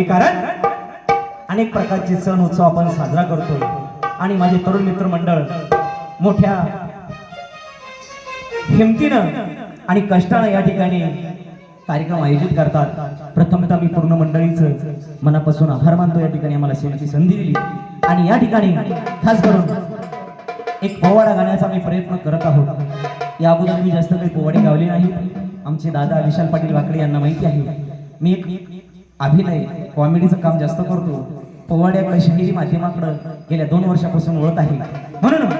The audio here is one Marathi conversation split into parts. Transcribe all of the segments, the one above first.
लागली कारण अनेक प्रकारचे सण उत्सव आपण साजरा करतोय. आणि माझे तरुण मित्र मंडळ मोठ्या हिमतीनं आणि कष्टानं या ठिकाणी कार्यक्रम आयोजित करतात. प्रथमतः मी पूर्ण मंडळीचं मनापासून आभार मानतो. या ठिकाणी आम्हाला सेवेची संधी दिली. आणि या ठिकाणी खास करून एक पोवाडा गाण्याचा मी प्रयत्न करत आहोत. या अगोदर मी जास्त काही पोवाडे गावले नाही आमचे दादा विशाल पाटील वाकडे यांना माहिती आहे. मी एक अभिनय कॉमेडीचं काम जास्त करतो. पोवाड्याकडे शहिरी माध्यमाकडं गेल्या दोन वर्षापासून ओळख आहे. म्हणून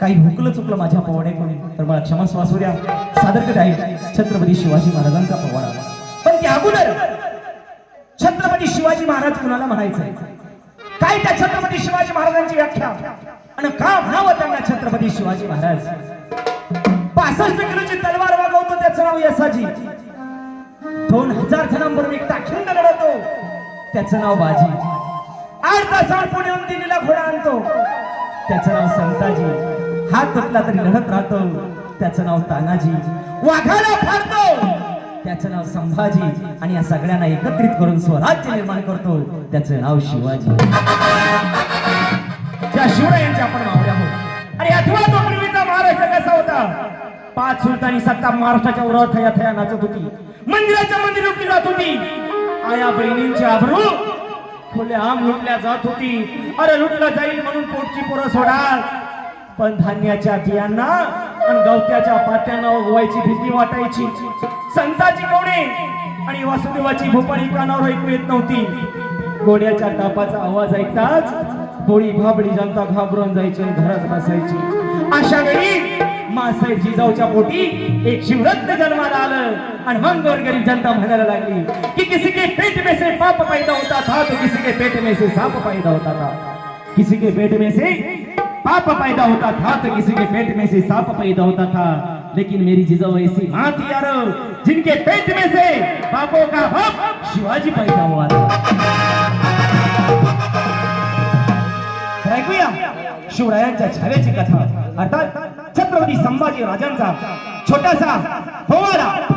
काही हुकलं चुकलं माझ्या पोवाड्याकडून तर मला क्षमा असू द्या. सादर करत आहे छत्रपती शिवाजी महाराजांचा पोवाडा. पण त्या अगोदर छत्रपती शिवाजी महाराज कुणाला म्हणायचं? काय त्या छत्रपती शिवाजी महाराजांची व्याख्या? आणि का म्हणावं त्यांना छत्रपती शिवाजी महाराज? पासष्ट किलोची तलवार वागवतो त्याचं नाव यसाजी. दोन हजार जणांबरोबर एक ताखिंड लढवतो. त्याचं नाव बाजी. आठ तासावर पुणे येऊन दिल्लीला घोडा आणतो. त्याचं नाव संताजी. हात तुटला तरी लढत राहतो. त्याचं नाव तानाजी. वाघाला फाडतो. त्याचं नाव संभाजी. आणि या सगळ्यांना एकत्रित करून स्वराज्य निर्माण करतो. त्याचं नाव शिवाजी. त्या शिवरायांच्या आपण मावळे आहोत. आणि आठवा तो पूर्वीचा महाराष्ट्र कसा होता? पाच सुलतानी सत्ता महाराष्ट्राच्या उरावर थया थया नाचत होती. मंदिराच्या मंदिर लुटली जात होती. आया बहिणींची आबरू खुले आम लुटल्या जात होती. अरे लुटलं जाईल म्हणून पोटची पोरं सोडाल पण धान्याच्या बियांना आणि गवत्याच्या पात्यांना उगवायची भीती वाटायची. संताची कोणे आणि वासुदेवाची भोपाळी कानावर ऐकू येत नव्हती. घोड्याच्या टापाचा आवाज ऐकताच थोडी भाबडी जनता घाबरून जायची आणि घरात बसायची. अशा वेळी मासाहेब पोटी. एक शिवरत्न जन्माला आलं आणि मग गोरगरीब जनता म्हणायला लागली, की किसी के पेट में से पाप पैदा होता था तो किसी के पेट में से सांप पैदा होता था? किसी के पेट में से पाप पैदा होता था तो किसी के पेट में से सांप पैदा होता था? लेकिन मेरी जिजाऊ ऐसी माँ थी यार, जिनके पेट में से पापों का बाप शिवाजी पैदा हुआ था। शिवरायांच्या छाव्याची कथा. अर्थात छत्रपती संभाजी राजांचा छोटासा फवारा.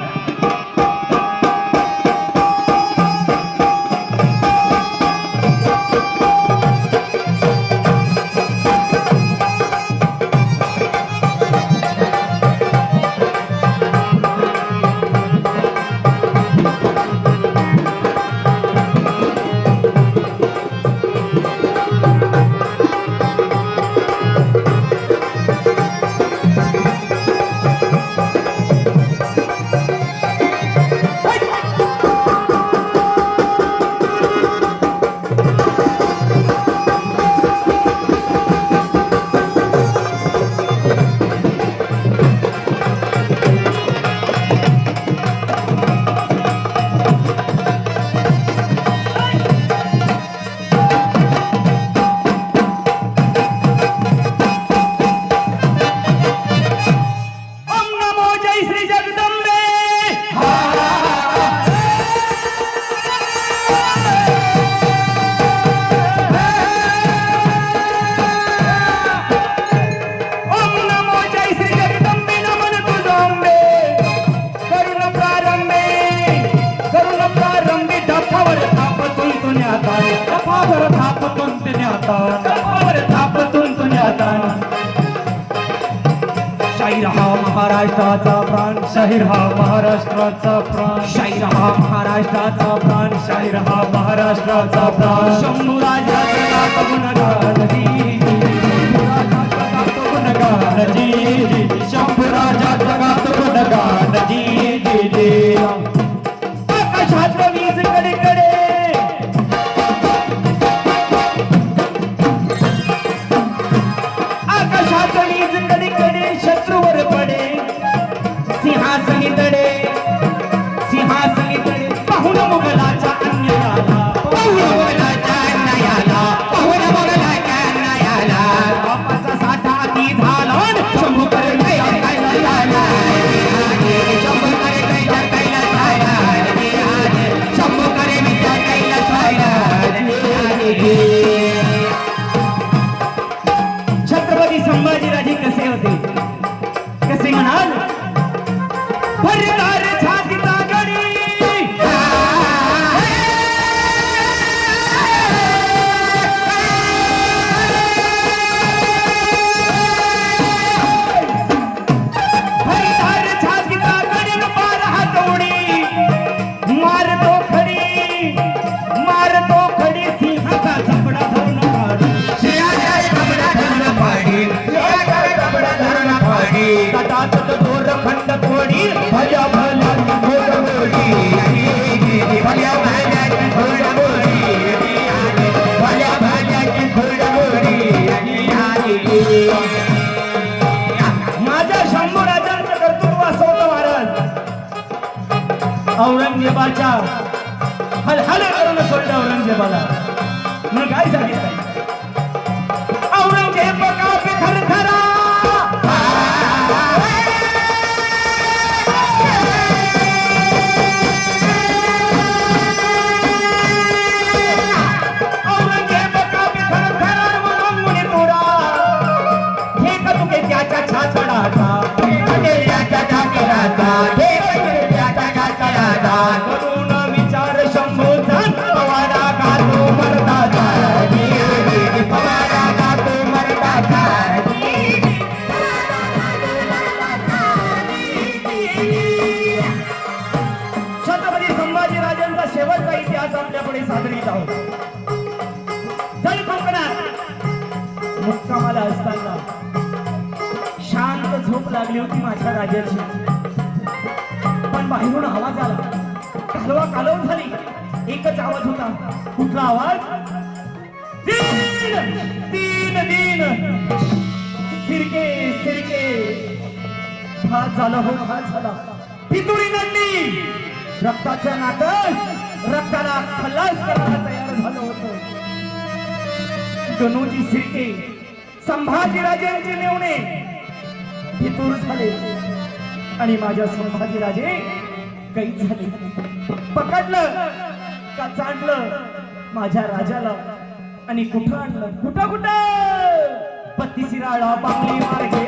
थापतून शाहीर हा महाराष्ट्राचा प्राण शाहीर हा महाराष्ट्राचा प्राण. शाहीर हा महाराष्ट्राचा प्राण शाहीर हा महाराष्ट्राचा प्राण शंभू राजा जगात गुणगान da da da da माझ्या शंभू राजांचं कर्तृत्व असं होतं महाराज. औरंगजेबाच्या हलहल करून सोडलं औरंगजेबाला. मी काय सांगितलं मुक्कामाला असताना शांत झोप लागली होती माझ्या राजाची. पण बाहेरून आवाज आला. कालवा कालव झाली. एकच आवाज होता. कुठला आवाज? तीन! तीन तीन फिरके फिरके. भात झाला हो भात झाला. पितुरी नडली रक्ताच्या नातं रक्ताला खल्लास करायला तयार झालं होतं. गणूजी सिरके. संभाजीराजांचे नेवणे फितूर झाले. आणि माझ्या संभाजीराजे काही झाले. पकडलं का चांडलं माझ्या राजाला? आणि कुठं आणलं? कुठं कुठं? पत्ती शिराळा बांगली मार्गे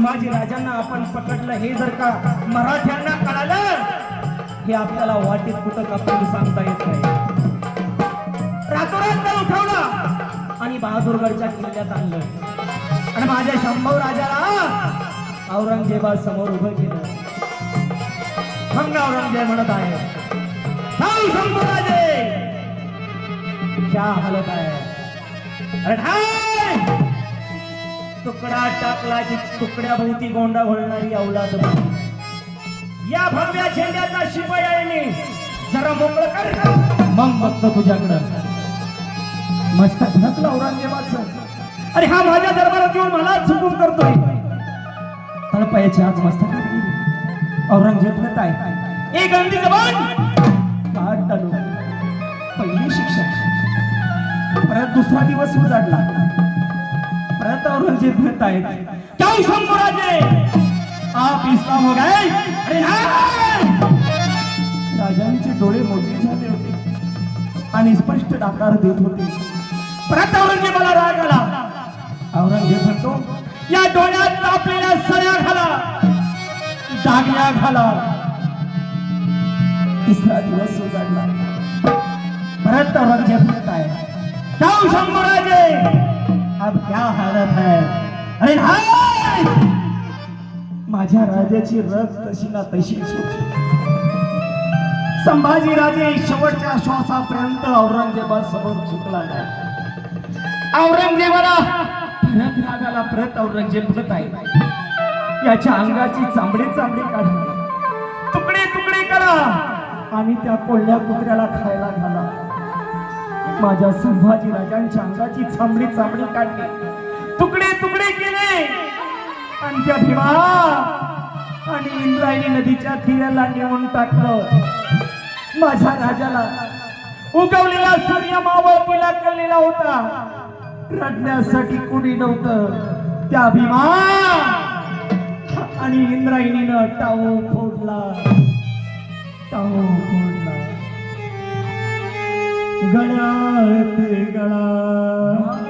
जर संभाजी राजांना आपण पकडलं हे जर का मराठ्यांना कळालं हे आपल्याला वाटेत कुठं कापून सांगता येत नाही. रातोरात उठवलं आणि बहादूरगडच्या किल्ल्यात आणलं आणि माझ्या शंभव राजाला औरंगजेबा समोर उभं केलं. मग औरंगजेब म्हणत आहे "थांब शंभूराजे क्या हालत आहे. अरे तुकडा टाकला की तुकड्याभोवती गोंडा घोळणारी अवलाद. या भव्या झेंड्याचा शिपायाने जरा मोकळं कर? मग बघतो तुझ्याकडं. मस्त धकलं औरंगजेबाचं. अरे हा माझ्या दरबारात येऊन मला चुकून करतोय. तळपायाची आज मस्त औरंगजेब आहे एक अंडी जबान! काढ टाळू पहिली शिक्षा परत दुसरा दिवस उजाडला. परत औरंगजेब म्हणत आहेत क्यों शंभूराजे आप इस्लाम हो गए। अरे राजांचे डोळे मोठे झाले होते आणि स्पष्ट डाकार देत होते. परत औरंगजेबाला राग आला. औरंगजेब म्हणतो या डोळ्यात आपल्याला सळ्या घाला दागल्या घाला. तिसरा दिवस उजाडला. परत औरंगजेब म्हणत आहे जाऊ शंभूराजे अब क्या हालत है? अरे हाय! माझ्या राजाची रग तशी ना तशीच होती. संभाजी राजे शेवटच्या श्वासापर्यंत औरंगजेबासमोर चुकला नाही. औरंगजेबाला परत रागाला परत औरंगजेब म्हणत आहे. याच्या अंगाची चांबडी चांबडी काढा तुकडे तुकडे करा. आणि त्या कोल्ह्या कुत्र्याला खायला घाला. माझ्या संभाजी राजांच्या अंगाची चांबडी चांबडी काढली. तुकडे तुकडे केले. आणि त्या भीमा आणि इंद्रायणी नदीच्या तीराला नेऊन टाकलं. माझ्या राजाला उगवलेला सूर्य मावळतीला कळलेला होता. रडण्यासाठी कुणी नव्हतं. त्या भीमा आणि इंद्रायणीनं टाऊ फोडला. टाऊ फोडला. ગણાત ગણા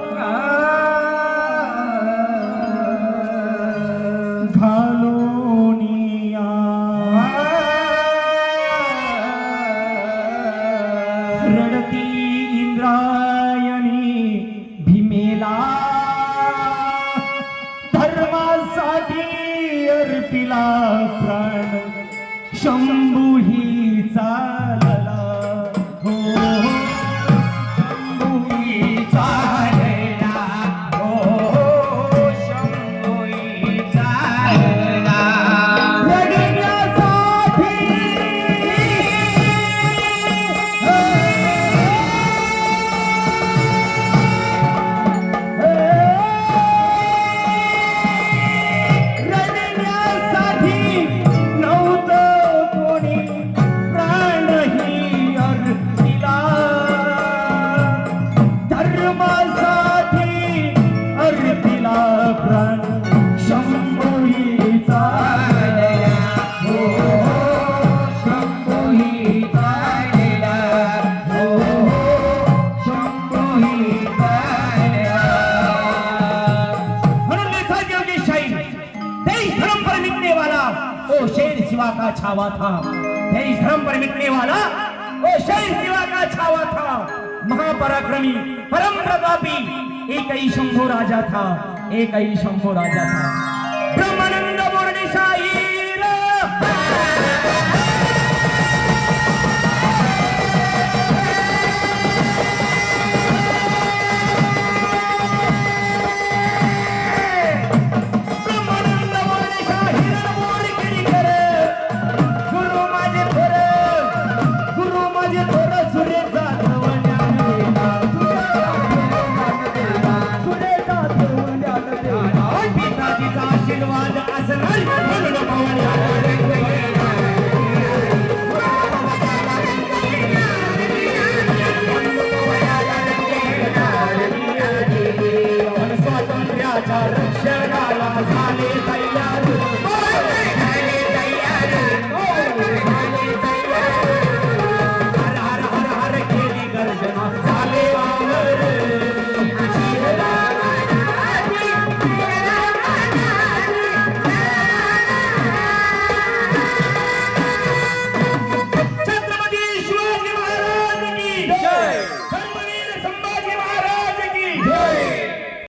छावा था। तेरी धर्म पर मिटने वाला वो शैल शिवा का छावा था। महापराक्रमी परम प्रतापी एक ही शंभू राजा था एक ही शंभू राजा था। ब्रह्मानंद मुरली